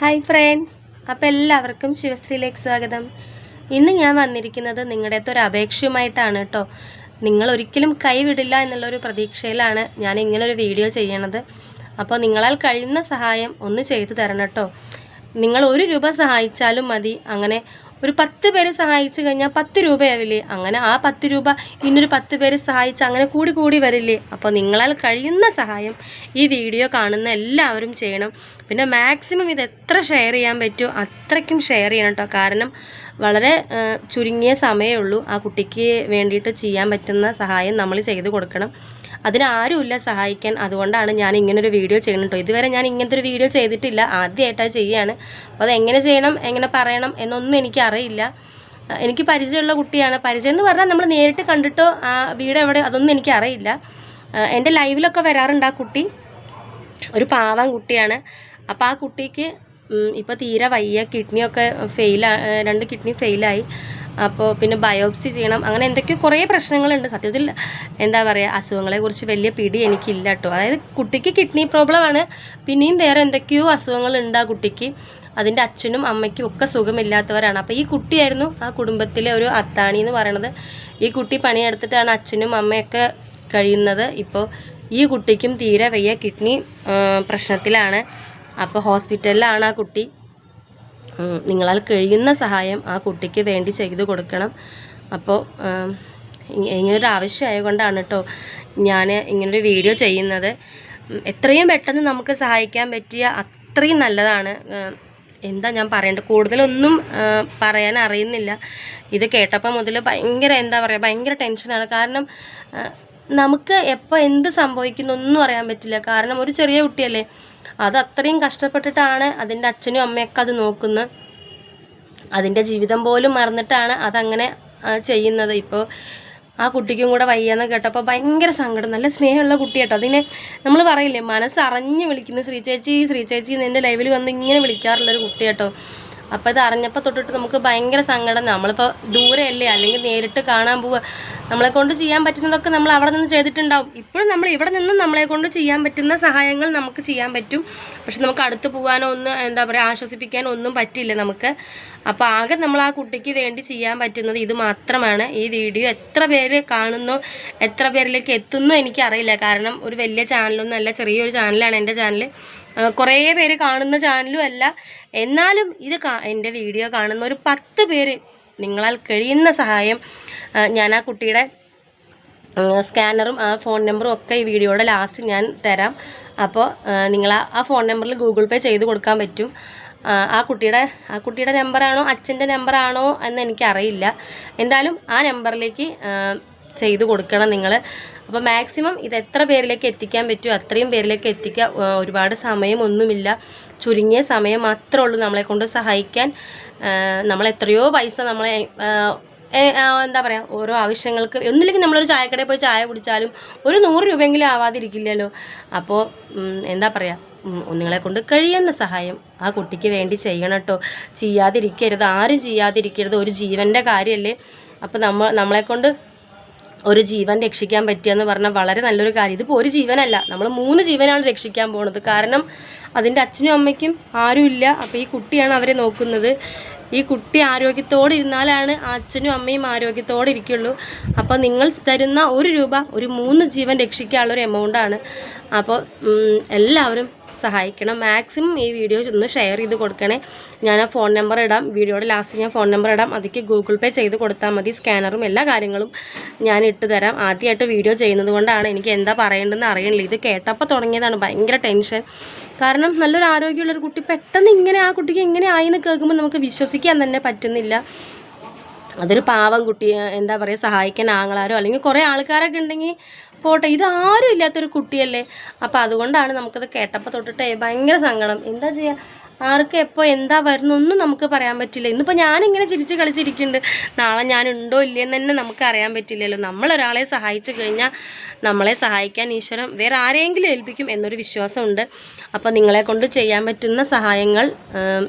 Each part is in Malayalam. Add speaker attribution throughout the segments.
Speaker 1: Hi friends. അപ്പോൾ എല്ലാവർക്കും ശിവശ്രീയിലേക്ക് സ്വാഗതം. ഇന്ന് ഞാൻ വന്നിരിക്കുന്നത് നിങ്ങളുടെ അടുത്ത് ഒരു അപേക്ഷയുമായിട്ടാണ് കേട്ടോ. നിങ്ങൾ ഒരിക്കലും കൈവിടില്ല എന്നുള്ളൊരു പ്രതീക്ഷയിലാണ് ഞാൻ ഇങ്ങനൊരു വീഡിയോ ചെയ്യണത്. അപ്പോൾ നിങ്ങളാൽ കഴിയുന്ന സഹായം ഒന്ന് ചെയ്തു തരണം കേട്ടോ. നിങ്ങൾ ഒരു രൂപ സഹായിച്ചാലും മതി. അങ്ങനെ ഒരു പത്ത് പേരെ സഹായിച്ചു കഴിഞ്ഞാൽ പത്ത് രൂപയാവില്ലേ? അങ്ങനെ ആ പത്ത് രൂപ ഇന്നൊരു പത്ത് പേരെ സഹായിച്ച് അങ്ങനെ കൂടി കൂടി വരില്ലേ? അപ്പോൾ നിങ്ങളാൽ കഴിയുന്ന സഹായം ഈ വീഡിയോ കാണുന്ന എല്ലാവരും ചെയ്യണം. പിന്നെ മാക്സിമം ഇത് എത്ര ഷെയർ ചെയ്യാൻ പറ്റുമോ അത്രയ്ക്കും ഷെയർ ചെയ്യണം കേട്ടോ കാരണം വളരെ ചുരുങ്ങിയ സമയമേ ഉള്ളൂ. ആ കുട്ടിക്ക് വേണ്ടിയിട്ട് ചെയ്യാൻ പറ്റുന്ന സഹായം നമ്മൾ ചെയ്തു കൊടുക്കണം. അതിന് ആരുമില്ല സഹായിക്കാൻ. അതുകൊണ്ടാണ് ഞാൻ ഇങ്ങനൊരു വീഡിയോ ചെയ്യണം കേട്ടോ ഇതുവരെ ഞാൻ ഇങ്ങനത്തെ ഒരു വീഡിയോ ചെയ്തിട്ടില്ല. ആദ്യമായിട്ടാണ് ചെയ്യാണ്. അപ്പോൾ അത് എങ്ങനെ ചെയ്യണം എങ്ങനെ പറയണം എന്നൊന്നും എനിക്കറിയില്ല എനിക്ക് പരിചയമുള്ള കുട്ടിയാണ്. പരിചയം എന്ന് പറഞ്ഞാൽ നമ്മൾ നേരിട്ട് കണ്ടിട്ടോ ആ വീട് എവിടെ അതൊന്നും എനിക്കറിയില്ല എന്റെ ലൈവിലൊക്കെ വരാറുണ്ട് ആ കുട്ടി. ഒരു പാവം കുട്ടിയാണ്. അപ്പോൾ ആ കുട്ടിക്ക് ഇപ്പോൾ തീരെ വയ്യ. കിഡ്നിയൊക്കെ ഫെയിലാ രണ്ട് കിഡ്നി ഫെയിലായി അപ്പോൾ പിന്നെ ബയോപ്സി ചെയ്യണം. അങ്ങനെ എന്തൊക്കെയോ കുറേ പ്രശ്നങ്ങളുണ്ട്. സത്യത്തിൽ എന്താ പറയുക അസുഖങ്ങളെക്കുറിച്ച് വലിയ പിടി എനിക്കില്ല കേട്ടോ അതായത് കുട്ടിക്ക് കിഡ്നി പ്രോബ്ലമാണ് പിന്നെയും വേറെ എന്തൊക്കെയോ അസുഖങ്ങളുണ്ട് ആ കുട്ടിക്ക്. അതിന്റെ അച്ഛനും അമ്മയ്ക്കും ഒക്കെ സുഖമില്ലാത്തവരാണ്. അപ്പോൾ ഈ കുട്ടിയായിരുന്നു ആ കുടുംബത്തിലെ ഒരു അത്താണി എന്ന് പറയണത്. ഈ കുട്ടി പണിയെടുത്തിട്ടാണ് അച്ഛനും അമ്മയൊക്കെ കഴിയുന്നത്. ഇപ്പോൾ ഈ കുട്ടിക്കും തീരെ വയ്യ. കിഡ്നി പ്രശ്നത്തിലാണ്. അപ്പോൾ ഹോസ്പിറ്റലിലാണ് ആ കുട്ടി. നിങ്ങളാൽ കഴിയുന്ന സഹായം ആ കുട്ടിക്ക് വേണ്ടി ചെയ്തു കൊടുക്കണം. അപ്പോൾ ഇങ്ങനൊരു ആവശ്യമായ കൊണ്ടാണ് കേട്ടോ ഞാൻ ഇങ്ങനൊരു വീഡിയോ ചെയ്യുന്നത്. എത്രയും പെട്ടെന്ന് നമുക്ക് സഹായിക്കാൻ പറ്റിയ അത്രയും നല്ലതാണ്. എന്താ ഞാൻ പറയേണ്ടത്? കൂടുതലൊന്നും പറയാൻ അറിയുന്നില്ല. ഇത് കേട്ടപ്പോൾ മുതൽ ഭയങ്കര എന്താ പറയുക ഭയങ്കര ടെൻഷനാണ്. കാരണം നമുക്ക് എപ്പോൾ എന്ത് സംഭവിക്കുന്നു ഒന്നും അറിയാൻ പറ്റില്ല. കാരണം ഒരു ചെറിയ കുട്ടിയല്ലേ. അത് അത്രയും കഷ്ടപ്പെട്ടിട്ടാണ് അതിന്റെ അച്ഛനും അമ്മയൊക്കെ അത് നോക്കുന്നത്. അതിന്റെ ജീവിതം പോലും മറന്നിട്ടാണ് അതങ്ങനെ ചെയ്യുന്നത്. ഇപ്പോൾ ആ കുട്ടിക്കും കൂടെ വയ്യാന്ന് കേട്ടപ്പോൾ ഭയങ്കര സങ്കടം. നല്ല സ്നേഹമുള്ള കുട്ടി കേട്ടോ അതിനെ നമ്മൾ പറയില്ലേ മനസ്സറിഞ്ഞ് വിളിക്കുന്നു. ശ്രീ ചേച്ചി ശ്രീ ചേച്ചി ലൈവിൽ വന്ന് ഇങ്ങനെ വിളിക്കാറുള്ളൊരു കുട്ടി കേട്ടോ അപ്പോൾ ഇത് അറിഞ്ഞപ്പോൾ തൊട്ടിട്ട് നമുക്ക് ഭയങ്കര സങ്കടം. നമ്മളിപ്പോൾ ദൂരെയല്ലേ? അല്ലെങ്കിൽ നേരിട്ട് കാണാൻ പോവുക. നമ്മളെ കൊണ്ട് ചെയ്യാൻ പറ്റുന്നതൊക്കെ നമ്മൾ അവിടെ നിന്ന് ചെയ്തിട്ടുണ്ടാവും. ഇപ്പോഴും നമ്മൾ ഇവിടെ നിന്നും നമ്മളെ കൊണ്ട് ചെയ്യാൻ പറ്റുന്ന സഹായങ്ങൾ നമുക്ക് ചെയ്യാൻ പറ്റും. പക്ഷെ നമുക്ക് അടുത്ത് പോകാനോ ഒന്ന് എന്താ പറയുക ആശ്വസിപ്പിക്കാനോ ഒന്നും പറ്റില്ല നമുക്ക്. അപ്പോൾ ആകെ നമ്മൾ ആ കുട്ടിക്ക് വേണ്ടി ചെയ്യാൻ പറ്റുന്നത് ഇത് മാത്രമാണ്. ഈ വീഡിയോ എത്ര പേര് കാണുന്നു എത്ര പേരിലേക്ക് എത്തുന്നു എനിക്കറിയില്ല. കാരണം ഒരു വലിയ ചാനലൊന്നും അല്ല ചെറിയൊരു ചാനലാണ് എന്റെ ചാനൽ കുറേ പേര് കാണുന്ന ചാനലും അല്ല. എന്നാലും ഇത് എന്റെ വീഡിയോ കാണുന്ന ഒരു പത്ത് പേര് നിങ്ങളാൽ കഴിയുന്ന സഹായം ഞാൻ ആ കുട്ടിയുടെ സ്കാനറും ആ ഫോൺ നമ്പറും ഒക്കെ ഈ വീഡിയോയുടെ ലാസ്റ്റ് ഞാൻ തരാം. അപ്പോൾ നിങ്ങൾ ആ ഫോൺ നമ്പറിൽ ഗൂഗിൾ പേ ചെയ്ത് കൊടുക്കാൻ പറ്റും. ആ, കുട്ടിയുടെ ആ കുട്ടിയുടെ നമ്പറാണോ അച്ഛന്റെ നമ്പറാണോ എന്ന് എനിക്കറിയില്ല. എന്തായാലും ആ നമ്പറിലേക്ക് ചെയ്ത് കൊടുക്കണം നിങ്ങൾ അപ്പോൾ മാക്സിമം ഇത് എത്ര പേരിലേക്ക് എത്തിക്കാൻ പറ്റുമോ അത്രയും പേരിലേക്ക് എത്തിക്കുക ഒരുപാട് സമയമൊന്നുമില്ല. ചുരുങ്ങിയ സമയം മാത്രമേ ഉള്ളൂ നമ്മളെ കൊണ്ട് സഹായിക്കാൻ. നമ്മൾ എത്രയോ പൈസ നമ്മളെ എന്താ പറയുക ഓരോ ആവശ്യങ്ങൾക്ക് ഒന്നില്ലെങ്കിൽ നമ്മളൊരു ചായക്കടയിൽ പോയി ചായ കുടിച്ചാലും ഒരു നൂറ് രൂപയെങ്കിലും ആവാതിരിക്കില്ലല്ലോ. അപ്പോൾ എന്താ പറയുക നിങ്ങളെ കൊണ്ട് കഴിയുന്ന സഹായം ആ കുട്ടിക്ക് വേണ്ടി ചെയ്യണം കേട്ടോ. ചെയ്യാതിരിക്കരുത് ആരും ചെയ്യാതിരിക്കരുത് ഒരു ജീവന്റെ കാര്യമല്ലേ അപ്പോൾ നമ്മൾ നമ്മളെ കൊണ്ട് ഒരു ജീവൻ രക്ഷിക്കാൻ പറ്റുക എന്ന് പറഞ്ഞാൽ വളരെ നല്ലൊരു കാര്യം. ഇതിപ്പോൾ ഒരു ജീവനല്ല. നമ്മൾ മൂന്ന് ജീവനാണ് രക്ഷിക്കാൻ പോകുന്നത് കാരണം അതിന്റെ അച്ഛനും അമ്മയ്ക്കും ആരുമില്ല അപ്പോൾ ഈ കുട്ടിയാണ് അവരെ നോക്കുന്നത്. ഈ കുട്ടി ആരോഗ്യത്തോടെ ഇരുന്നാലാണ് അച്ഛനും അമ്മയും ആരോഗ്യത്തോടെ ഇരിക്കുള്ളൂ. അപ്പോൾ നിങ്ങൾ തരുന്ന ഒരു രൂപ ഒരു മൂന്ന് ജീവൻ രക്ഷിക്കാനുള്ള ഒരു എമൗണ്ടാണ് അപ്പോൾ എല്ലാവരും സഹായിക്കണം. മാക്സിമം ഈ വീഡിയോ ഒന്ന് ഷെയർ ചെയ്ത് കൊടുക്കണേ. ഞാൻ ആ ഫോൺ നമ്പർ ഇടാം വീഡിയോയുടെ ലാസ്റ്റ് ഞാൻ ഫോൺ നമ്പർ ഇടാം. അതിക്ക് ഗൂഗിൾ പേ ചെയ്ത് കൊടുത്താൽ മതി. സ്കാനറും എല്ലാ കാര്യങ്ങളും ഞാൻ ഇട്ട് തരാം. ആദ്യമായിട്ട് വീഡിയോ ചെയ്യുന്നത് കൊണ്ടാണ് എനിക്ക് എന്താ പറയേണ്ടതെന്ന് അറിയണില്ല. ഇത് കേട്ടപ്പോൾ തുടങ്ങിയതാണ് ഭയങ്കര ടെൻഷൻ കാരണം നല്ലൊരു ആരോഗ്യമുള്ളൊരു കുട്ടി പെട്ടെന്ന് ഇങ്ങനെ ആ കുട്ടിക്ക് ഇങ്ങനെ ആയി എന്ന് കേൾക്കുമ്പോൾ നമുക്ക് വിശ്വസിക്കാൻ തന്നെ പറ്റുന്നില്ല. അതൊരു പാവം കുട്ടിയെ എന്താ പറയുക സഹായിക്കാൻ ആങ്ങളാരോ അല്ലെങ്കിൽ കുറേ ആൾക്കാരൊക്കെ ഉണ്ടെങ്കിൽ പോട്ടെ ഇത് ആരും ഇല്ലാത്തൊരു കുട്ടിയല്ലേ? അപ്പോൾ അതുകൊണ്ടാണ് നമുക്കത് കേട്ടപ്പോൾ തൊട്ടിട്ട് ഭയങ്കര സങ്കടം. എന്താ ചെയ്യുക ആർക്ക് എപ്പോൾ എന്താ വരുന്നൊന്നും നമുക്ക് പറയാൻ പറ്റില്ല. ഇന്നിപ്പോൾ ഞാനിങ്ങനെ ചിരിച്ച് കളിച്ചിരിക്കുന്നുണ്ട്. നാളെ ഞാൻ ഉണ്ടോ ഇല്ലയെന്ന് തന്നെ നമുക്ക് അറിയാൻ പറ്റില്ലല്ലോ. നമ്മളൊരാളെ സഹായിച്ചു കഴിഞ്ഞാൽ നമ്മളെ സഹായിക്കാൻ ഈശ്വരൻ വേറെ ആരെയെങ്കിലും ഏൽപ്പിക്കും എന്നൊരു വിശ്വാസമുണ്ട്. അപ്പോൾ നിങ്ങളെ കൊണ്ട് ചെയ്യാൻ പറ്റുന്ന സഹായങ്ങൾ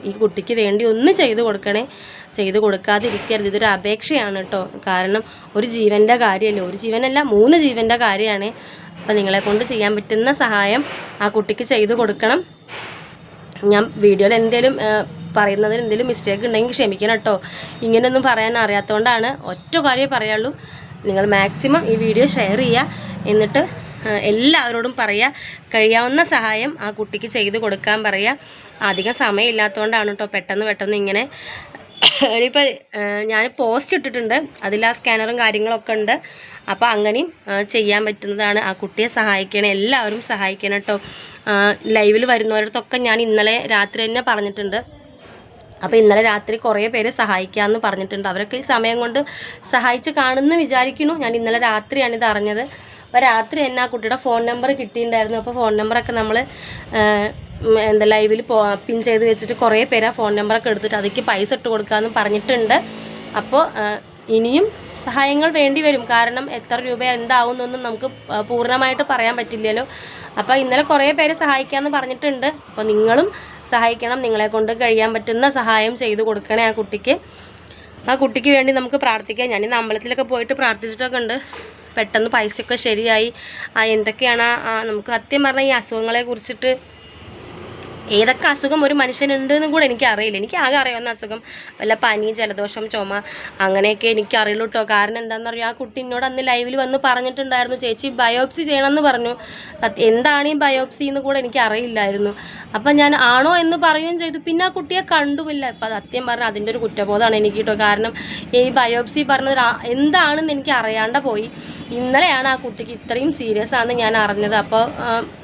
Speaker 1: ഈ കുട്ടിക്ക് വേണ്ടി ഒന്ന് ചെയ്തു കൊടുക്കണേ. ചെയ്തു കൊടുക്കാതിരിക്കരുത്. ഇതൊരു അപേക്ഷയാണ് കേട്ടോ. കാരണം ഒരു ജീവന്റെ കാര്യമല്ലേ? ഒരു ജീവനല്ല മൂന്ന് ജീവന്റെ കാര്യമാണ്. അപ്പോൾ നിങ്ങളെ കൊണ്ട് ചെയ്യാൻ പറ്റുന്ന സഹായം ആ കുട്ടിക്ക് ചെയ്തു കൊടുക്കണം. ഞാൻ വീഡിയോയിൽ എന്തെങ്കിലും പറയുന്നതിൽ എന്തെങ്കിലും മിസ്റ്റേക്ക് ഉണ്ടെങ്കിൽ ക്ഷമിക്കണം കേട്ടോ. ഇങ്ങനെയൊന്നും പറയാൻ അറിയാത്തതുകൊണ്ടാണ് ഒറ്റ കാര്യമേ പറയുള്ളൂ നിങ്ങൾ മാക്സിമം ഈ വീഡിയോ ഷെയർ ചെയ്യുക. എന്നിട്ട് എല്ലാവരോടും പറയുക. കഴിയാവുന്ന സഹായം ആ കുട്ടിക്ക് ചെയ്തു കൊടുക്കാൻ പറയുക. അധികം സമയമില്ലാത്തതുകൊണ്ടാണ് കേട്ടോ പെട്ടെന്ന് പെട്ടെന്ന് ഇങ്ങനെ. ഇനിയിപ്പോൾ ഞാൻ പോസ്റ്റ് ഇട്ടിട്ടുണ്ട്. അതിൽ ആ സ്കാനറും കാര്യങ്ങളൊക്കെ ഉണ്ട്. അപ്പോൾ അങ്ങനെയും ചെയ്യാൻ പറ്റുന്നതാണ്. ആ കുട്ടിയെ സഹായിക്കണം എല്ലാവരും സഹായിക്കണം കേട്ടോ ലൈവിൽ വരുന്നവരടുത്തൊക്കെ ഞാൻ ഇന്നലെ രാത്രി തന്നെ പറഞ്ഞിട്ടുണ്ട്. അപ്പോൾ ഇന്നലെ രാത്രി കുറേ പേര് സഹായിക്കാമെന്ന് പറഞ്ഞിട്ടുണ്ട്. അവരൊക്കെ ഈ സമയം കൊണ്ട് സഹായിച്ച് കാണുമെന്ന് വിചാരിക്കുന്നു. ഞാൻ ഇന്നലെ രാത്രിയാണ് ഇത് അറിഞ്ഞത്. അപ്പോൾ രാത്രി തന്നെ ആ കുട്ടിയുടെ ഫോൺ നമ്പർ കിട്ടിയിട്ടുണ്ടായിരുന്നു. അപ്പോൾ ഫോൺ നമ്പറൊക്കെ നമ്മൾ എന്താ ലൈവിൽ പിൻ ചെയ്ത് വെച്ചിട്ട് കുറേ പേര് ആ ഫോൺ നമ്പറൊക്കെ എടുത്തിട്ട് അതിലേക്ക് പൈസ ഇട്ട് കൊടുക്കാമെന്ന് പറഞ്ഞിട്ടുണ്ട്. അപ്പോൾ ഇനിയും സഹായങ്ങൾ വേണ്ടി വരും. കാരണം എത്ര രൂപ എന്താവുന്നൊന്നും നമുക്ക് പൂർണമായിട്ട് പറയാൻ പറ്റില്ലല്ലോ. അപ്പോൾ ഇന്നലെ കുറേ പേര് സഹായിക്കാമെന്ന് പറഞ്ഞിട്ടുണ്ട്. അപ്പോൾ നിങ്ങളും സഹായിക്കണം. നിങ്ങളെ കൊണ്ട് കഴിയാൻ പറ്റുന്ന സഹായം ചെയ്തു കൊടുക്കണേ ആ കുട്ടിക്ക്. ആ കുട്ടിക്ക് വേണ്ടി നമുക്ക് പ്രാർത്ഥിക്കാം. ഞാൻ ഇന്ന് അമ്പലത്തിലൊക്കെ പോയിട്ട് പ്രാർത്ഥിച്ചിട്ടൊക്കെ ഉണ്ട് പെട്ടെന്ന് പൈസയൊക്കെ ശരിയായി. എന്തൊക്കെയാണ് നമുക്ക് സത്യം പറഞ്ഞാൽ ഈ അസുഖങ്ങളെ കുറിച്ചിട്ട് ഏതൊക്കെ അസുഖം ഒരു മനുഷ്യനുണ്ട് എന്നും കൂടെ എനിക്ക് അറിയില്ല എനിക്ക് ആകെ അറിയാവുന്ന അസുഖം വല്ല പനി ജലദോഷം ചുമ അങ്ങനെയൊക്കെ എനിക്ക് അറിയുള്ളൂ കേട്ടോ കാരണം എന്താണെന്ന് അറിയാം ആ കുട്ടി എന്നോട് അന്ന് ലൈവിൽ വന്ന് പറഞ്ഞിട്ടുണ്ടായിരുന്നു ചേച്ചി ബയോപ്സി ചെയ്യണമെന്ന് പറഞ്ഞു. എന്താണ് ഈ ബയോപ്സി എന്ന് കൂടെ എനിക്ക് അറിയില്ലായിരുന്നു അപ്പം ഞാൻ ആണോ എന്ന് പറയുകയും ചെയ്തു. പിന്നെ ആ കുട്ടിയെ കണ്ടുമില്ല. ഇപ്പം സത്യം പറഞ്ഞാൽ അതിന്റെ ഒരു കുറ്റബോധമാണ് എനിക്ക് കേട്ടോ കാരണം ഈ ബയോപ്സി പറഞ്ഞത് എന്താണെന്ന് എനിക്ക് അറിയാണ്ട് പോയി. ഇന്നലെയാണ് ആ കുട്ടിക്ക് ഇത്രയും സീരിയസ് ആണെന്ന് ഞാൻ അറിഞ്ഞത്. അപ്പോൾ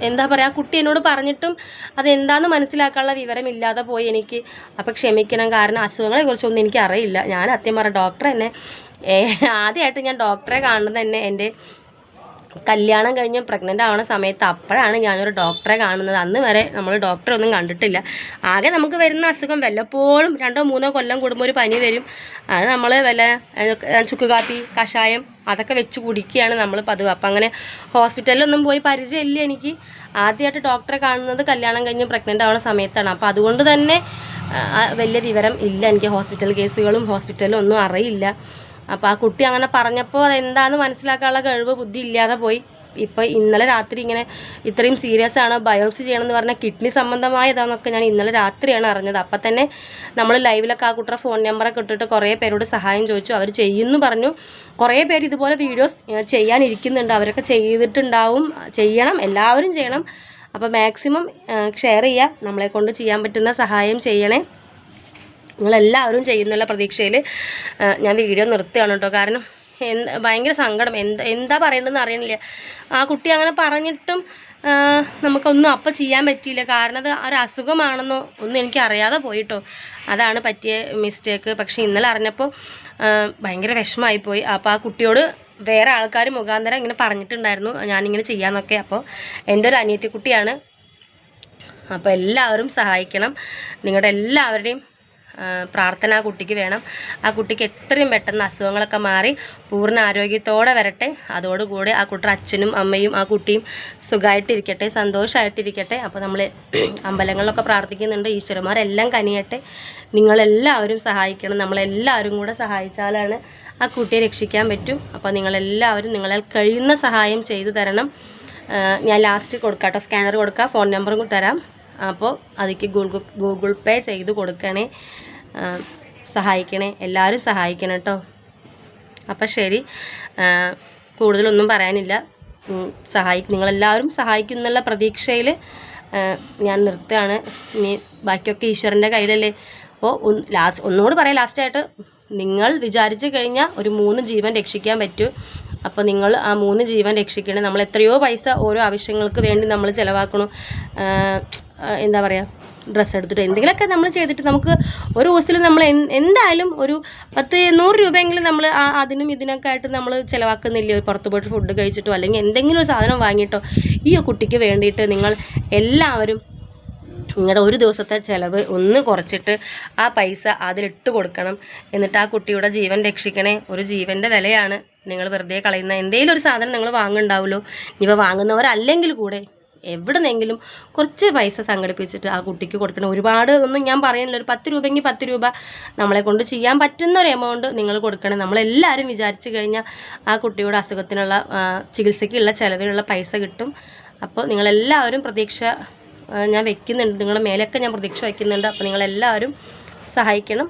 Speaker 1: എന്താ പറയുക ആ കുട്ടി എന്നോട് പറഞ്ഞിട്ടും അതെന്താണെന്ന് മനസ്സിലാക്കാനുള്ള വിവരമില്ലാതെ പോയി എനിക്ക് അപ്പോൾ ക്ഷമിക്കണം. കാരണം അസുഖങ്ങളെ കുറിച്ചൊന്നും എനിക്ക് അറിയില്ല ഞാൻ അത്യം പറഞ്ഞ ഡോക്ടർ തന്നെ ആദ്യമായിട്ട് ഞാൻ ഡോക്ടറെ കാണുന്നത് തന്നെ എന്റെ കല്യാണം കഴിഞ്ഞ് പ്രഗ്നന്റ് ആവുന്ന സമയത്ത് അപ്പോഴാണ് ഞാനൊരു ഡോക്ടറെ കാണുന്നത്. അന്ന് വരെ നമ്മൾ ഡോക്ടറെ ഒന്നും കണ്ടിട്ടില്ല. ആകെ നമുക്ക് വരുന്ന അസുഖം വല്ലപ്പോഴും രണ്ടോ മൂന്നോ കൊല്ലം കൂടുമ്പോൾ ഒരു പനി വരും. അത് നമ്മൾ വല്ല ചുക്ക് കാപ്പി കഷായം അതൊക്കെ വെച്ച് കുടിക്കുകയാണ് നമ്മൾ പതിവ്. അപ്പം അങ്ങനെ ഹോസ്പിറ്റലിലൊന്നും പോയി പരിചയമില്ല എനിക്ക്. ആദ്യമായിട്ട് ഡോക്ടറെ കാണുന്നത് കല്യാണം കഴിഞ്ഞ് പ്രഗ്നന്റ് ആവുന്ന സമയത്താണ്. അപ്പോൾ അതുകൊണ്ട് തന്നെ വലിയ വിവരം ഇല്ല എനിക്ക്. ഹോസ്പിറ്റൽ കേസുകളും ഹോസ്പിറ്റലും ഒന്നും അറിയില്ല. അപ്പോൾ ആ കുട്ടി അങ്ങനെ പറഞ്ഞപ്പോൾ അതെന്താണെന്ന് മനസ്സിലാക്കാനുള്ള കഴിവ് ബുദ്ധി ഇല്ലാതെ പോയി. ഇപ്പോൾ ഇന്നലെ രാത്രി ഇങ്ങനെ ഇത്രയും സീരിയസ് ആണ് ബയോപ്സി ചെയ്യണമെന്ന് പറഞ്ഞാൽ കിഡ്നി സംബന്ധമായതാണെന്നൊക്കെ ഞാൻ ഇന്നലെ രാത്രിയാണ് അറിഞ്ഞത്. അപ്പം തന്നെ നമ്മൾ ലൈവിലൊക്കെ ആ കുട്ടിയുടെ ഫോൺ നമ്പറൊക്കെ ഇട്ടിട്ട് കുറേ പേരോട് സഹായം ചോദിച്ചു. അവർ ചെയ്യുന്നു പറഞ്ഞു. കുറേ പേര് ഇതുപോലെ വീഡിയോസ് ചെയ്യാനിരിക്കുന്നുണ്ട്. അവരൊക്കെ ചെയ്തിട്ടുണ്ടാവും. ചെയ്യണം. എല്ലാവരും ചെയ്യണം. അപ്പോൾ മാക്സിമം ഷെയർ ചെയ്യുക നമ്മളെ കൊണ്ട് ചെയ്യാൻ പറ്റുന്ന സഹായം ചെയ്യണേ. നിങ്ങളെല്ലാവരും ചെയ്യുന്നുള്ള പ്രതീക്ഷയിൽ ഞാൻ വീഡിയോ നിർത്തുകയാണ് കേട്ടോ. കാരണം എന്ത് ഭയങ്കര സങ്കടം. എന്താ എന്താ പറയേണ്ടതെന്ന് അറിയണില്ല. ആ കുട്ടി അങ്ങനെ പറഞ്ഞിട്ടും നമുക്കൊന്നും അപ്പം ചെയ്യാൻ പറ്റിയില്ല. കാരണം അത് ഒരു അസുഖമാണെന്നോ ഒന്നും എനിക്ക് അറിയാതെ പോയിട്ടോ അതാണ് പറ്റിയ മിസ്റ്റേക്ക് പക്ഷേ ഇന്നലെ അറിഞ്ഞപ്പോൾ ഭയങ്കര വിഷമമായി പോയി. അപ്പോൾ ആ കുട്ടിയോട് വേറെ ആൾക്കാർ മുഖാന്തരം ഇങ്ങനെ പറഞ്ഞിട്ടുണ്ടായിരുന്നു ഞാനിങ്ങനെ ചെയ്യാമെന്നൊക്കെ. അപ്പോൾ എന്റെ ഒരു അനിയത്തി കുട്ടിയാണ് അപ്പോൾ എല്ലാവരും സഹായിക്കണം. നിങ്ങളുടെ എല്ലാവരുടെയും പ്രാർത്ഥന ആ കുട്ടിക്ക് വേണം. ആ കുട്ടിക്ക് എത്രയും പെട്ടെന്ന് അസുഖങ്ങളൊക്കെ മാറി പൂർണ ആരോഗ്യത്തോടെ വരട്ടെ. അതോടുകൂടി ആ കുട്ടിയുടെ അച്ഛനും അമ്മയും ആ കുട്ടിയും സുഖമായിട്ടിരിക്കട്ടെ സന്തോഷമായിട്ടിരിക്കട്ടെ അപ്പോൾ നമ്മൾ അമ്പലങ്ങളിലൊക്കെ പ്രാർത്ഥിക്കുന്നുണ്ട്. ഈശ്വരന്മാരെല്ലാം കനിയട്ടെ. നിങ്ങളെല്ലാവരും സഹായിക്കണം. നമ്മളെല്ലാവരും കൂടെ സഹായിച്ചാലാണ് ആ കുട്ടിയെ രക്ഷിക്കാൻ പറ്റും. അപ്പോൾ നിങ്ങളെല്ലാവരും നിങ്ങളാൽ കഴിയുന്ന സഹായം ചെയ്തു തരണം. ഞാൻ ലാസ്റ്റ് കൊടുക്കാം കേട്ടോ സ്കാനർ കൊടുക്കാം. ഫോൺ നമ്പറും തരാം. അപ്പോൾ അതിക്ക് ഗൂഗിൾ ഗൂഗിൾ പേ ചെയ്ത് കൊടുക്കണേ. സഹായിക്കണേ. എല്ലാവരും സഹായിക്കണം കേട്ടോ. അപ്പം ശരി. കൂടുതലൊന്നും പറയാനില്ല. സഹായി നിങ്ങളെല്ലാവരും സഹായിക്കും എന്നുള്ള പ്രതീക്ഷയിൽ ഞാൻ നിർത്തുകയാണ്. ഇനി ബാക്കിയൊക്കെ ഈശ്വരന്റെ കയ്യിലല്ലേ? അപ്പോൾ ലാസ്റ്റ് ഒന്നുകൂടി പറയാം. ലാസ്റ്റായിട്ട് നിങ്ങൾ വിചാരിച്ചു കഴിഞ്ഞാൽ ഒരു മൂന്ന് ജീവൻ രക്ഷിക്കാൻ പറ്റും. അപ്പോൾ നിങ്ങൾ ആ മൂന്ന് ജീവൻ രക്ഷിക്കണം. നമ്മൾ എത്രയോ പൈസ ഓരോ ആവശ്യങ്ങൾക്ക് വേണ്ടി നമ്മൾ ചിലവാക്കണം. എന്താ പറയുക ഡ്രസ്സ് എടുത്തിട്ട്. എന്തെങ്കിലുമൊക്കെ നമ്മൾ ചെയ്തിട്ട് നമുക്ക് ഒരു ദിവസത്തിൽ നമ്മൾ എന്ത് എന്തായാലും ഒരു പത്ത് നൂറ് രൂപയെങ്കിലും നമ്മൾ അതിനും ഇതിനൊക്കെ ആയിട്ട് നമ്മൾ ചിലവാക്കുന്നില്ല? പുറത്ത് പോയിട്ട് ഫുഡ് കഴിച്ചിട്ടോ അല്ലെങ്കിൽ എന്തെങ്കിലും ഒരു സാധനം വാങ്ങിയിട്ടോ ഈ കുട്ടിക്ക് വേണ്ടിയിട്ട് നിങ്ങൾ എല്ലാവരും നിങ്ങളുടെ ഒരു ദിവസത്തെ ചിലവ് ഒന്ന് കുറച്ചിട്ട് ആ പൈസ അതിലിട്ട് കൊടുക്കണം. എന്നിട്ട് ആ കുട്ടിയുടെ ജീവൻ രക്ഷിക്കണേ. ഒരു ജീവന്റെ വിലയാണ്. നിങ്ങൾ വെറുതെ കളയുന്ന എന്തെങ്കിലും ഒരു സാധനം നിങ്ങൾ വാങ്ങുന്നുണ്ടാവുമല്ലോ ഇനിയിപ്പോൾ വാങ്ങുന്നവരല്ലെങ്കിൽ കൂടെ എവിടുന്നെങ്കിലും കുറച്ച് പൈസ സംഘടിപ്പിച്ചിട്ട് ആ കുട്ടിക്ക് കൊടുക്കണം. ഒരുപാട് ഒന്നും ഞാൻ പറയുന്നില്ല ഒരു പത്ത് രൂപയെങ്കിൽ പത്ത് രൂപ നമ്മളെ കൊണ്ട് ചെയ്യാൻ പറ്റുന്ന ഒരു എമൗണ്ട് നിങ്ങൾ കൊടുക്കണം. നമ്മളെല്ലാവരും വിചാരിച്ചു കഴിഞ്ഞാൽ ആ കുട്ടിയുടെ അസുഖത്തിനുള്ള ചികിത്സയ്ക്കുള്ള ചിലവിനുള്ള പൈസ കിട്ടും. അപ്പോൾ നിങ്ങളെല്ലാവരും പ്രതീക്ഷ ഞാൻ വെക്കുന്നുണ്ട്. നിങ്ങളുടെ മേലൊക്കെ ഞാൻ പ്രതീക്ഷ വയ്ക്കുന്നുണ്ട് അപ്പോൾ നിങ്ങളെല്ലാവരും സഹായിക്കണം.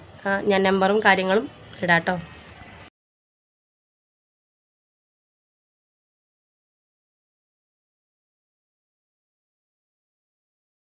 Speaker 1: ഞാൻ നമ്പറും കാര്യങ്ങളും ഇടാട്ടോ.